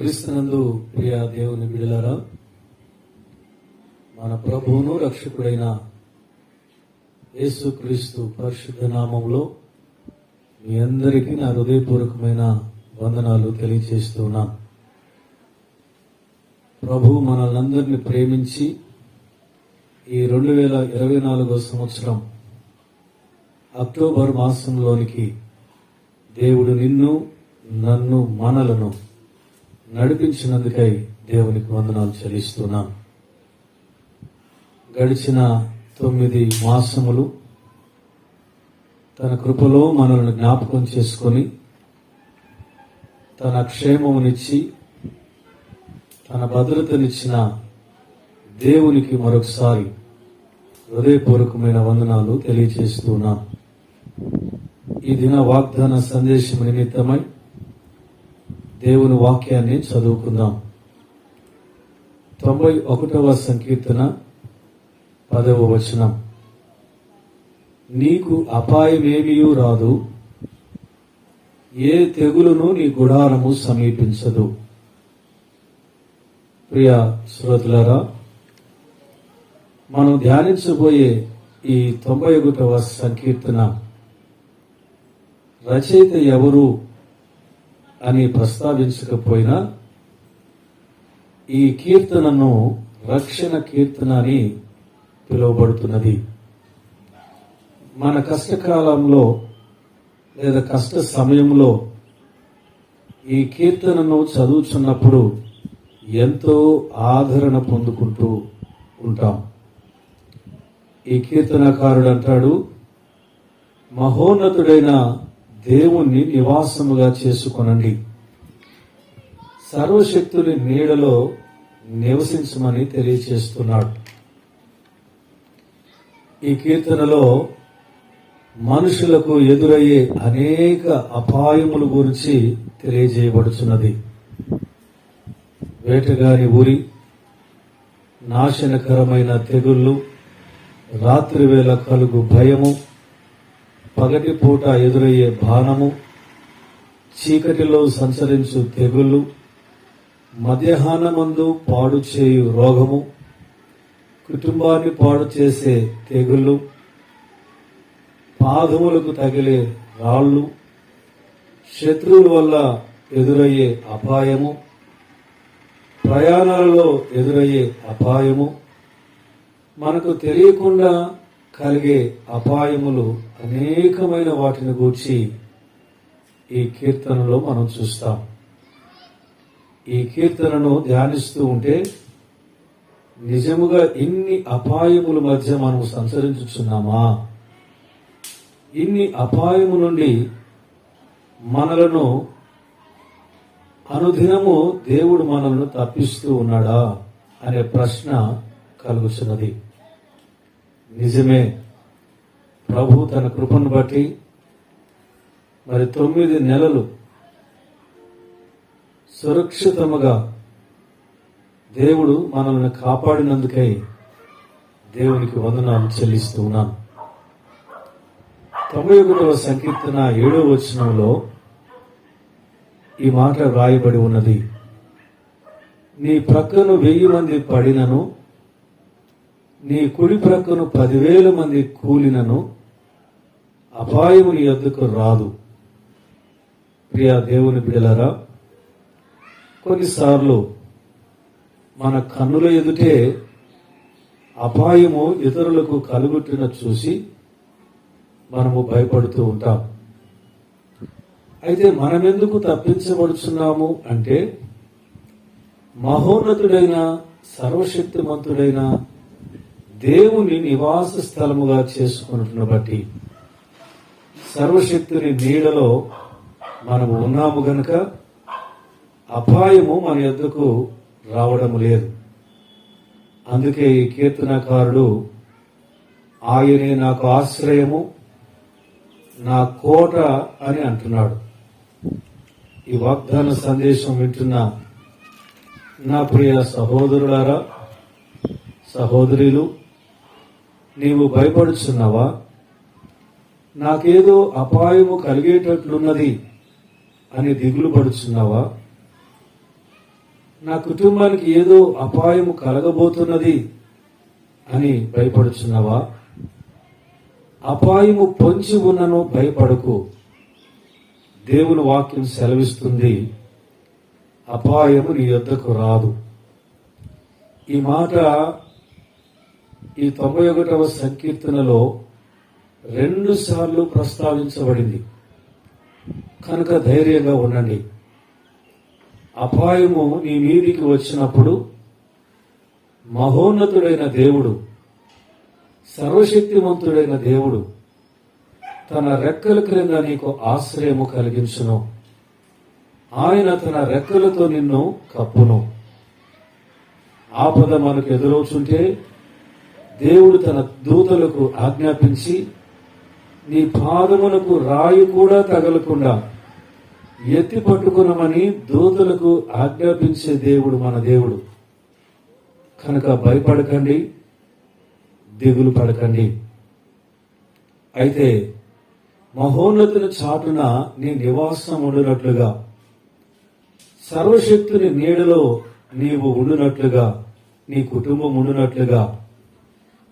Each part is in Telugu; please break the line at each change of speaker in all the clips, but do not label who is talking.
క్రీస్తునందు ప్రియ దేవుని బిడలారా మన ప్రభువును రక్షకుడైన యేసుక్రీస్తు పరిశుద్ధ నామంలో మీ అందరికీ నా హృదయపూర్వకమైన వందనాలు తెలియజేస్తున్నాం ప్రభు మనల్ని ప్రేమించి ఈ రెండు వేల ఇరవై నాలుగో సంవత్సరం అక్టోబర్ మాసంలోనికి దేవుడు నిన్ను నన్ను మనలను నడిపించినందుకై దేవునికి వందనాలు చెల్లిస్తున్నాం. గడిచిన తొమ్మిది మాసములు తన కృపలో మనల్ని జ్ఞాపకం చేసుకొని తన క్షేమమునిచ్చి తన భద్రతనిచ్చిన దేవునికి మరొకసారి హృదయపూర్వకమైన వందనాలు తెలియజేస్తున్నాం. ఈ దిన వాగ్దాన సందేశం నిమిత్తమై దేవుని వాక్యాన్ని చదువుకుందాం. తొంభై ఒకటవ సంకీర్తన పదవ వచనం. నీకు అపాయమేమియూ రాదు. ఏ తెగులును నీ గుడారము సమీపించదు. ప్రియ శ్రోతులారా మనం ధ్యానించబోయే ఈ తొంభై ఒకటవ సంకీర్తన రచయిత ఎవరు? అని ప్రస్తావించకపోయినా ఈ కీర్తనను రక్షణ కీర్తన అని పిలువబడుతున్నది. మన కష్టకాలంలో లేదా కష్ట సమయంలో ఈ కీర్తనను చదువుతున్నప్పుడు ఎంతో ఆదరణ పొందుకుంటూ ఉంటాం. ఈ కీర్తనకారుడు అంటాడు మహోన్నతుడైన దేవుణ్ణి నివాసముగా చేసుకొనండి. సర్వశక్తుని నీడలో నివసించమని తెలియచేస్తున్నాడు. ఈ కీర్తనలో మనుషులకు ఎదురయ్యే అనేక అపాయముల గురించి తెలియజేయబడుచున్నది. వేటగాని ఊరి నాశనకరమైన తెగుళ్ళు రాత్రివేళ కలుగు భయము పగటి పూట ఎదురయ్యే బాణము చీకటిలో సంచరించు తెగుళ్ళు మధ్యాహ్నమందు పాడు చేయు రోగము కుటుంబాన్ని పాడు చేసే తెగుళ్ళు పాదములకు తగిలే రాళ్ళు శత్రువుల వల్ల ఎదురయ్యే అపాయము ప్రయాణాలలో ఎదురయ్యే అపాయము మనకు తెలియకుండా కలిగే అపాయములు అనేకమైన వాటిని గూర్చి ఈ కీర్తనలో మనం చూస్తాం. ఈ కీర్తనను ధ్యానిస్తూ ఉంటే నిజముగా ఇన్ని అపాయముల మధ్య మనం సంచరించుచున్నామా? ఇన్ని అపాయము నుండి మనలను అనుదినము దేవుడు మనల్ని తప్పిస్తూ ఉన్నాడా? అనే ప్రశ్న కలుగుతున్నది నిజమే. ప్రభు తన కృపను బట్టి మరి తొమ్మిది నెలలు సురక్షితముగా దేవుడు మనల్ని కాపాడినందుకై దేవునికి వందనాలు చెల్లిస్తూ ఉన్నాను. తొంభై ఒకటవ సంకీర్తన ఏడవ వచనంలో ఈ మాట వ్రాయబడి ఉన్నది. నీ ప్రక్కను వెయ్యి మంది పడినను నీ కుడి ప్రక్కను పదివేల మంది కూలినను అపాయము నీ రాదు. ప్రియ దేవుని బిడలరా కొన్నిసార్లు మన కన్నుల ఎదుటే అపాయము ఇతరులకు కలుగుట్టున చూసి మనము భయపడుతూ ఉంటాం. అయితే మనమెందుకు తప్పించబడుచున్నాము అంటే మహోన్నతుడైన సర్వశక్తిమంతుడైన దేవుని నివాస స్థలముగా చేసుకున్నట్టును బట్టి సర్వశక్తుని నీడలో మనము ఉన్నాము గనుక అపాయము మన యొద్దకు రావడం లేదు. అందుకే ఈ కీర్తనకారుడు ఆయనే నాకు ఆశ్రయము నా కోట అని అంటున్నాడు. ఈ వాగ్దాన సందేశం వింటున్న నా ప్రియ సహోదరులారా సహోదరులు నీవు భయపడుచున్నావా? నాకేదో అపాయము కలిగేటట్లున్నది అని దిగులు పడుచున్నావా? నా కుటుంబానికి ఏదో అపాయము కలగబోతున్నది అని భయపడుచున్నావా? అపాయము పొంచి ఉన్నను భయపడకు. దేవుని వాక్యం సెలవిస్తుంది అపాయము నీ యొద్దకు రాదు. ఈ మాట ఈ తొంభై ఒకటవ సంకీర్తనలో రెండు సార్లు ప్రస్తావించబడింది. కనుక ధైర్యంగా ఉండండి. అపాయము నీ మీదికి వచ్చినప్పుడు మహోన్నతుడైన దేవుడు సర్వశక్తివంతుడైన దేవుడు తన రెక్కల క్రింద నీకు ఆశ్రయము కలిగించును. ఆయన తన రెక్కలతో నిన్ను కప్పును. ఆపద మనకు ఎదురవుతుంటే దేవుడు తన దూతలకు ఆజ్ఞాపించి నీ పాదములకు రాయి కూడా తగలకుండా ఎత్తి పట్టుకునమని దూతలకు ఆజ్ఞాపించే దేవుడు మన దేవుడు. కనుక భయపడకండి దిగులు పడకండి. అయితే మహోన్నతుల చాటున నీ నివాసం ఉండునట్లుగా సర్వశక్తుని నీడలో నీవు ఉండునట్లుగా నీ కుటుంబం ఉండునట్లుగా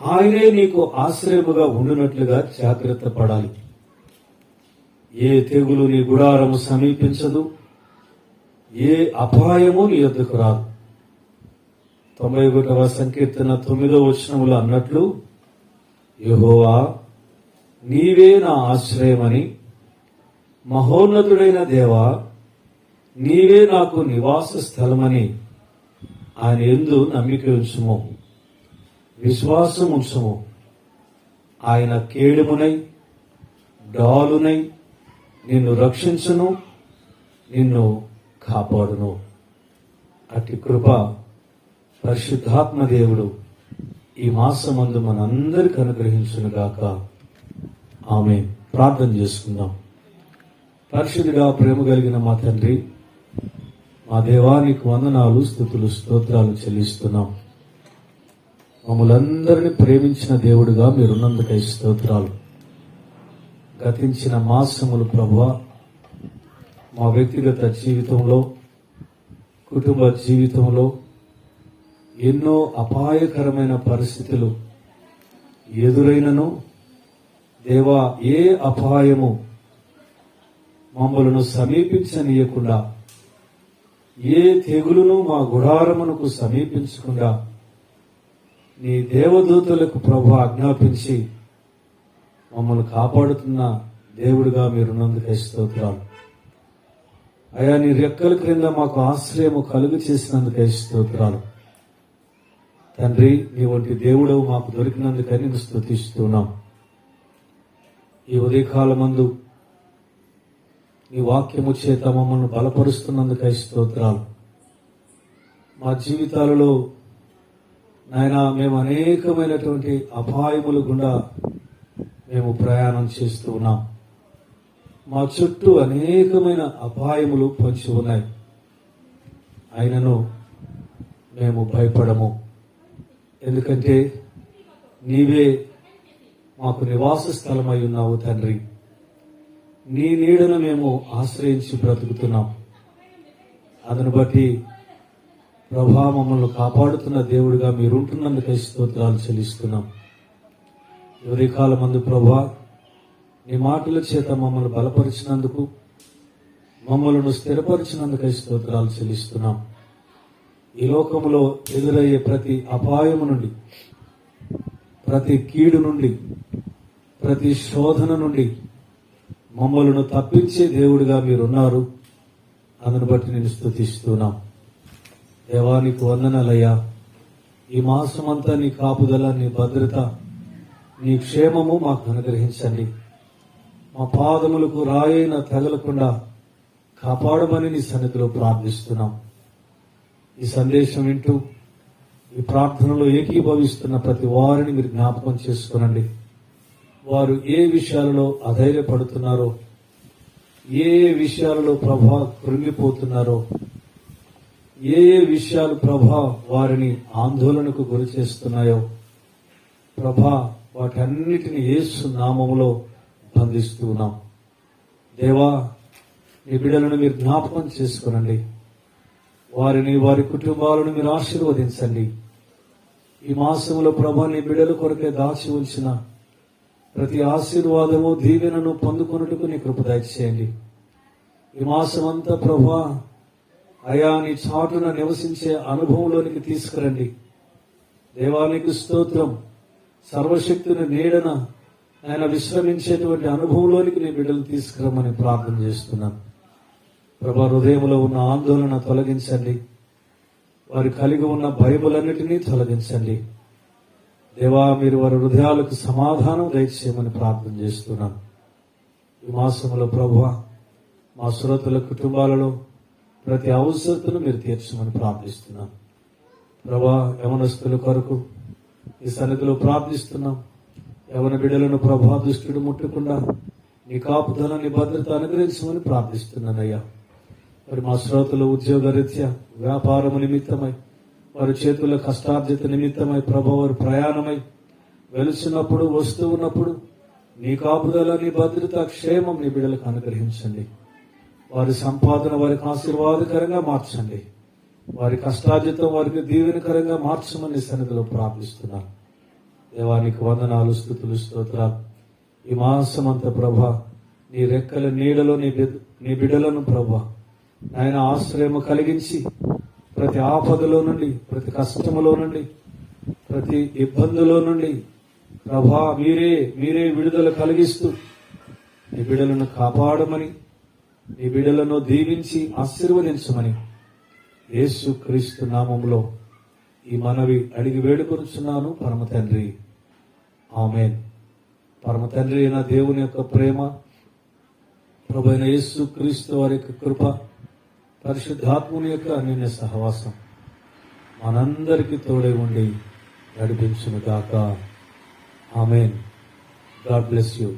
ఆయనే నీకు ఆశ్రయముగా ఉండునట్లుగా జాగ్రత్త పడాలి. ఏ తెగులు నీ గుడారము సమీపించదు ఏ అపాయము నీ ఎద్దుకు రాదు. తొంభై ఒకటవ సంకీర్తన తొమ్మిదో వచనములు అన్నట్లు యహోవా నీవే నా ఆశ్రయమని మహోన్నతుడైన దేవా నీవే నాకు నివాస స్థలమని ఆయన ఎందు నమ్మిక ఉంచుము. విశ్వాసం ఉంచుము ఆయన కేడుమునై డాలునై నిన్ను రక్షించును నిన్ను కాపాడును. అట్టి కృప పరిశుద్ధాత్మ దేవుడు ఈ మాసమందు మనందరికి అనుగ్రహించునుగాక. ఆమె ప్రార్థన చేసుకుందాం. పరిశుద్ధిగా ప్రేమ కలిగిన మా తండ్రి మా దేవానికి వందనాలు స్థుతులు స్తోత్రాలు చెల్లిస్తున్నాం. మమ్మలందరినీ ప్రేమించిన దేవుడుగా మీరున్నందుకై స్తోత్రాలు. గతించిన మాసములు ప్రభు మా వ్యక్తిగత జీవితంలో కుటుంబ జీవితంలో ఎన్నో అపాయకరమైన పరిస్థితులు ఎదురైనను దేవా ఏ అపాయము మమ్మలను సమీపించనీయకుండా ఏ తెగులును మా గుడారమునకు సమీపించకుండా నీ దేవదూతలకు ప్రభు ఆజ్ఞాపించి మమ్మల్ని కాపాడుతున్న దేవుడిగా మీరున్నందుకే స్తోత్రాలు. అయా నీ రెక్కల క్రింద మాకు ఆశ్రయము కలుగు చేసినందుకే స్తోత్రాలు. తండ్రి నీ వంటి దేవుడు మాకు దొరికినందుకని నేను స్తుతిస్తున్నాం. ఈ ఉదయకాలమందు నీ వాక్యము చేత మమ్మల్ని బలపరుస్తున్నందుకై స్తోత్రాలు. మా జీవితాలలో నాయన మేము అనేకమైనటువంటి అపాయములు గుండా మేము ప్రయాణం చేస్తూ ఉన్నాం. మా చుట్టూ అనేకమైన అపాయములు పొంచి ఉన్నాయి. ఆయనను మేము భయపడము. ఎందుకంటే నీవే మాకు నివాస స్థలమై ఉన్నావు తండ్రి. నీ నీడను మేము ఆశ్రయించి బ్రతుకుతున్నాం. అతను బట్టి ప్రభా మమ్మల్ని కాపాడుతున్న దేవుడిగా మీరుంటున్నందుకై స్తోత్రాలు చెల్లిస్తున్నాం. ఎవరి కాలమందు ప్రభా నీ మాటల చేత మమ్మల్ని బలపరిచినందుకు మమ్మల్ని స్థిరపరిచినందుకే స్తోత్రాలు చెల్లిస్తున్నాం. ఈ లోకంలో ఎదురయ్యే ప్రతి అపాయము నుండి ప్రతి కీడు నుండి ప్రతి శోధన నుండి మమ్మలను తప్పించే దేవుడిగా మీరున్నారు. అందును బట్టి నేను స్థుతిస్తున్నాం దేవానికి వందనాలయ్యా. ఈ మాసమంతా నీ కాపుదల నీ భద్రత నీ క్షేమము మాకు అనుగ్రహించండి. మా పాదములకు రాయైన తగలకుండా కాపాడమని నీ సన్నిధిలో ప్రార్థిస్తున్నాం. ఈ సందేశం వింటూ ఈ ప్రార్థనలో ఏకీభవిస్తున్న ప్రతి వారిని మీరు జ్ఞాపకం చేసుకునండి. వారు ఏ విషయాలలో అధైర్యపడుతున్నారో ఏ ఏ విషయాలలో ప్రభా కృంగిపోతున్నారో ఏ ఏ విషయాలు ప్రభా వారిని ఆందోళనకు గురి చేస్తున్నాయో ప్రభా వాటన్నిటిని ఏసు నామములో బంధిస్తున్నాం దేవా ఈ బిడ్డలను మీరు జ్ఞాపకం చేసుకునండి. వారిని వారి కుటుంబాలను మీరు ఆశీర్వదించండి. ఈ మాసంలో ప్రభా నీ కొరకే దాచి ఉంచిన ప్రతి ఆశీర్వాదము దీవెనను పొందుకొనుటకు నీ కృప దయచేయండి. ఈ మాసం అంతా ప్రభా అయా నీ చాటున నివసించే అనుభవంలోనికి తీసుకురండి. దేవానికి స్తోత్రం. సర్వశక్తిని నీడన ఆయన విశ్రమించేటువంటి అనుభవంలోనికి నీ బిడ్డలు తీసుకురమ్మని ప్రార్థన చేస్తున్నాను ప్రభా హృదయంలో ఉన్న ఆందోళన తొలగించండి. వారు కలిగి ఉన్న భయములన్నిటినీ తొలగించండి. దేవా మీరు వారి హృదయాలకు సమాధానం దయచేయమని ప్రార్థన చేస్తున్నాను ఈ మాసంలో ప్రభు మా శ్రోతల కుటుంబాలలో ప్రతి అవసరతను మీరు తీర్చమని ప్రార్థిస్తున్నాను ప్రభా యవనస్తుల కొరకు ఈ సన్నిధిలో ప్రార్థిస్తున్నాం. యవన బిడ్డలను ప్రభా దుష్టుడు ముట్టకుండా నీ కాపుదలని భద్రత అనుగ్రహించమని ప్రార్థిస్తున్నానయ్యా. మరి మా శ్రోతలు ఉద్యోగ రీత్యా వ్యాపారము నిమిత్తమై వారి చేతుల కష్టార్జిత నిమిత్తమై ప్రభా వారి ప్రయాణమై వెలుచున్నప్పుడు వస్తూ ఉన్నప్పుడు నీ కాపుదల నీ భద్రత క్షేమం నీ బిడ్డలకు అనుగ్రహించండి. వారి సంపాదన వారికి ఆశీర్వాదకరంగా మార్చండి. వారి కష్టార్జితం వారికి దీవెనకరంగా మార్చమని సన్నిధిలో ప్రార్థిస్తున్నాను. దేవానికి వందనాలు స్థుతులు స్తోత్రాలు. ఈ మాసమంత ప్రభా నీ రెక్కల నీడలో నీ బిడ్- నీ బిడలను ప్రభా ఆయన ఆశ్రయము కలిగించి ప్రతి ఆపదలో నుండి ప్రతి కష్టములో నుండి ప్రతి ఇబ్బందులో నుండి ప్రభా మీరే మీరే విడుదల కలిగిస్తూ నీ బిడలను కాపాడమని నీ బిడ్డలను దీవించి ఆశీర్వదించమని యేసు క్రీస్తు నామంలో ఈ మనవి అడిగి వేడుకొనుచున్నాను పరమ తండ్రి. ఆమెన్. పరమ తండ్రి అయిన దేవుని యొక్క ప్రేమ ప్రభు అయిన యేసు క్రీస్తు వారి యొక్క కృప పరిశుద్ధాత్ముని యొక్క అన్య సహవాసం మనందరికీ తోడే ఉండి నడిపించును గాక. ఆమెన్. God bless you.